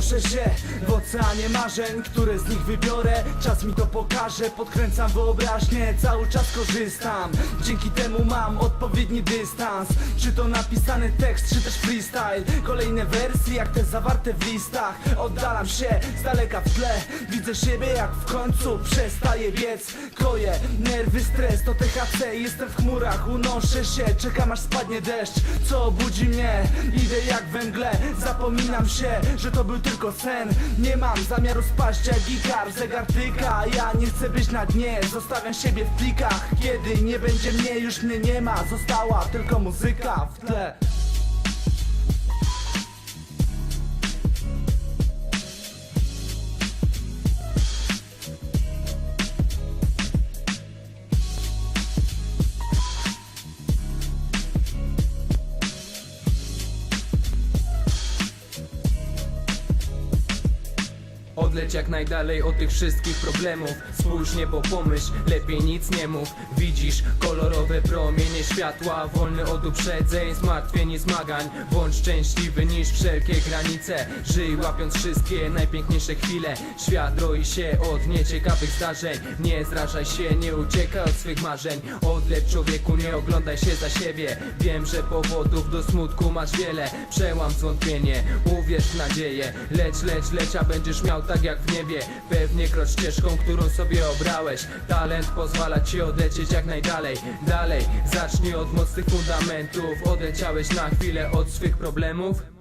Unoszę się w oceanie marzeń, które z nich wybiorę Czas mi to pokaże, podkręcam wyobraźnię Cały czas korzystam, dzięki temu mam odpowiedni dystans. Czy to napisany tekst, czy też freestyle. Kolejne wersje jak te zawarte w listach. Oddalam się z daleka w tle. Widzę siebie jak w końcu przestaję biec. Koję, nerwy, stres to THC Jestem w chmurach, unoszę się. Czekam aż spadnie deszcz, co obudzi mnie? Idę jak we mgle, zapominam się Że to był tylko sen. Nie mam zamiaru spaść jak Ikar Zegar tyka, ja nie chcę być na dnie Zostawiam siebie w plikach. Kiedy nie będzie mnie, już mnie nie ma. Została tylko muzyka w tle Odleć jak najdalej od tych wszystkich problemów. Spójrz niebo, pomyśl, lepiej nic nie mów. Widzisz kolorowe promienie światła Wolny od uprzedzeń, zmartwień i zmagań. Bądź szczęśliwy niż wszelkie granice. Żyj łapiąc wszystkie najpiękniejsze chwile. Świat roi się od nieciekawych zdarzeń. Nie zrażaj się, nie uciekaj od swych marzeń. Odleć człowieku, nie oglądaj się za siebie. Wiem, że powodów do smutku masz wiele. Przełam zwątpienie, uwierz w nadzieję. Leć, leć, leć, a będziesz miał tak jak w niebie Pewnie krocz ścieżką, którą sobie obrałeś. Talent pozwala ci odlecieć jak najdalej. Dalej, zacznij od mocnych fundamentów. Odleciałeś na chwilę od swych problemów